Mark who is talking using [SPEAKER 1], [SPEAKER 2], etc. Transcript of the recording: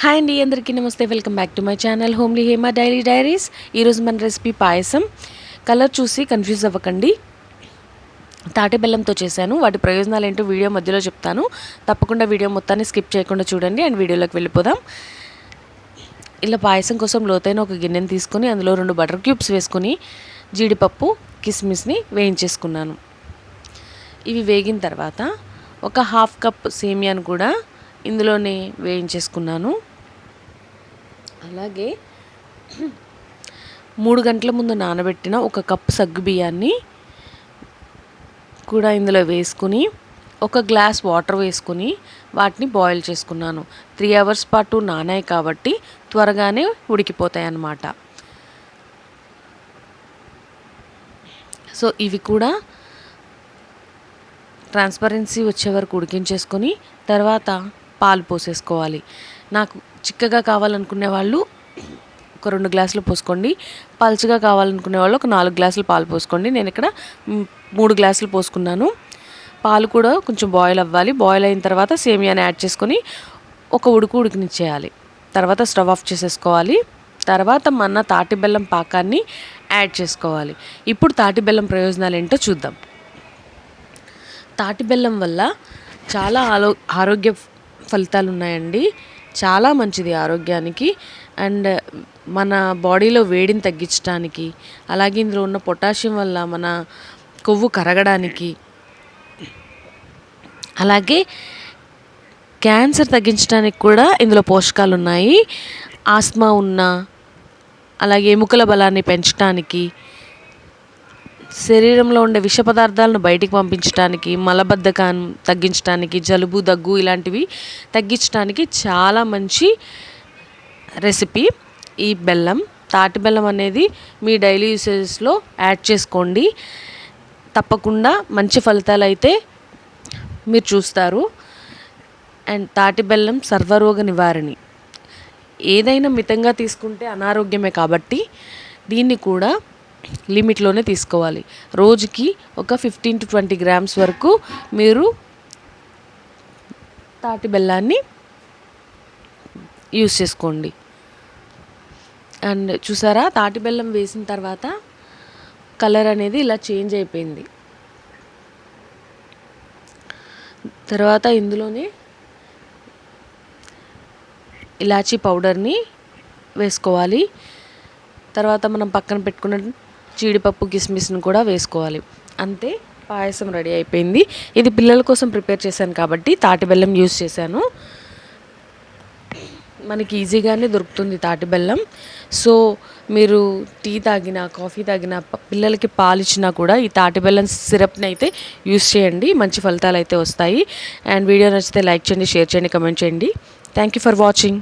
[SPEAKER 1] Hi అండి అందరికీ నమస్తే. Welcome back to my channel homely Hema diary diaries ఈరోజు మన రెసిపీ పాయసం. కలర్ చూసి కన్ఫ్యూజ్ అవ్వకండి. తాటి బెల్లంతో చేశాను. వాటి ప్రయోజనాలు ఏంటో వీడియో మధ్యలో చెప్తాను. తప్పకుండా వీడియో మొత్తాన్ని స్కిప్ చేయకుండా చూడండి అండ్ వీడియోలోకి వెళ్ళిపోదాం. ఇలా పాయసం కోసం లోతైన ఒక గిన్నెని తీసుకొని అందులో రెండు బటర్ క్యూబ్స్ వేసుకొని జీడిపప్పు కిస్మిస్ని వేయించేసుకున్నాను. ఇవి వేగిన తర్వాత ఒక హాఫ్ కప్ సేమియాను కూడా ఇందులోనే వేయించేసుకున్నాను. అలాగే మూడు గంటల ముందు నానబెట్టిన ఒక కప్పు సగ్గు బియ్యాన్ని కూడా ఇందులో వేసుకుని ఒక గ్లాస్ వాటర్ వేసుకుని వాటిని బాయిల్ చేసుకున్నాను. త్రీ అవర్స్ పాటు నానాయి కాబట్టి త్వరగానే ఉడికిపోతాయి అన్నమాట సో ఇవి కూడా ట్రాన్స్పరెన్సీ వచ్చే వరకు ఉడికించేసుకొని తర్వాత పాలు పోసేసుకోవాలి. నాకు చిక్కగా కావాలనుకునే వాళ్ళు ఒక రెండు గ్లాసులు పోసుకోండి. పలుచగా కావాలనుకునే వాళ్ళు ఒక నాలుగు గ్లాసులు పాలు పోసుకోండి. నేను ఇక్కడ మూడు గ్లాసులు పోసుకున్నాను. పాలు కూడా కొంచెం బాయిల్ అవ్వాలి. బాయిల్ అయిన తర్వాత సేమియాని యాడ్ చేసుకొని ఒక ఉడుకు ఉడికినిచ్చేయాలి. తర్వాత స్టవ్ ఆఫ్ చేసేసుకోవాలి. తర్వాత మన తాటి బెల్లం పాకాన్ని యాడ్ చేసుకోవాలి. ఇప్పుడు తాటి బెల్లం ప్రయోజనాలు ఏంటో చూద్దాం. తాటి బెల్లం వల్ల చాలా ఆలో ఆరోగ్య ఫలితాలు ఉన్నాయండి చాలా మంచిది ఆరోగ్యానికి. అండ్ మన బాడీలో వేడిని తగ్గించడానికి అలాగే ఇందులో ఉన్న పొటాషియం వల్ల మన కొవ్వు కరగడానికి అలాగే క్యాన్సర్ తగ్గించడానికి కూడా ఇందులో పోషకాలు ఉన్నాయి ఆస్మా ఉన్న అలాగే ఎముకల బలాన్ని పెంచడానికి శరీరంలో ఉండే విష పదార్థాలను బయటికి పంపించడానికి మలబద్ధకాన్ని తగ్గించడానికి జలుబు దగ్గు ఇలాంటివి తగ్గించడానికి చాలా మంచి రెసిపీ ఈ బెల్లం. తాటి బెల్లం అనేది మీ డైలీ యూసేజెస్లో యాడ్ చేసుకోండి. తప్పకుండా మంచి ఫలితాలు అయితే మీరు చూస్తారు. అండ్ తాటి బెల్లం సర్వరోగ నివారణి. ఏదైనా మితంగా తీసుకుంటే అనారోగ్యమే కాబట్టి దీన్ని కూడా లిమిట్లోనే తీసుకోవాలి. రోజుకి ఒక ఫిఫ్టీన్ టు ట్వంటీ గ్రామ్స్ వరకు మీరు తాటి బెల్లాన్ని యూస్ చేసుకోండి. అండ్ చూసారా తాటి బెల్లం వేసిన తర్వాత కలర్ అనేది ఇలా చేంజ్ అయిపోయింది. తర్వాత ఇందులోనే ఇలాచీ పౌడర్ని వేసుకోవాలి. తర్వాత మనం పక్కన పెట్టుకున్న జీడిపప్పు కిస్మిస్ను కూడా వేసుకోవాలి. అంతే పాయసం రెడీ అయిపోయింది. ఇది పిల్లల కోసం ప్రిపేర్ చేశాను కాబట్టి తాటి బెల్లం యూస్ చేశాను. మనకి ఈజీగానే దొరుకుతుంది తాటి బెల్లం. సో మీరు టీ తాగినా కాఫీ తాగినా పిల్లలకి పాలు ఇచ్చినా కూడా ఈ తాటి బెల్లం సిరప్ని అయితే యూస్ చేయండి. మంచి ఫలితాలు అయితే వస్తాయి. అండ్ వీడియో నచ్చితే లైక్ చేయండి షేర్ చేయండి కమెంట్ చేయండి. Thank you for watching.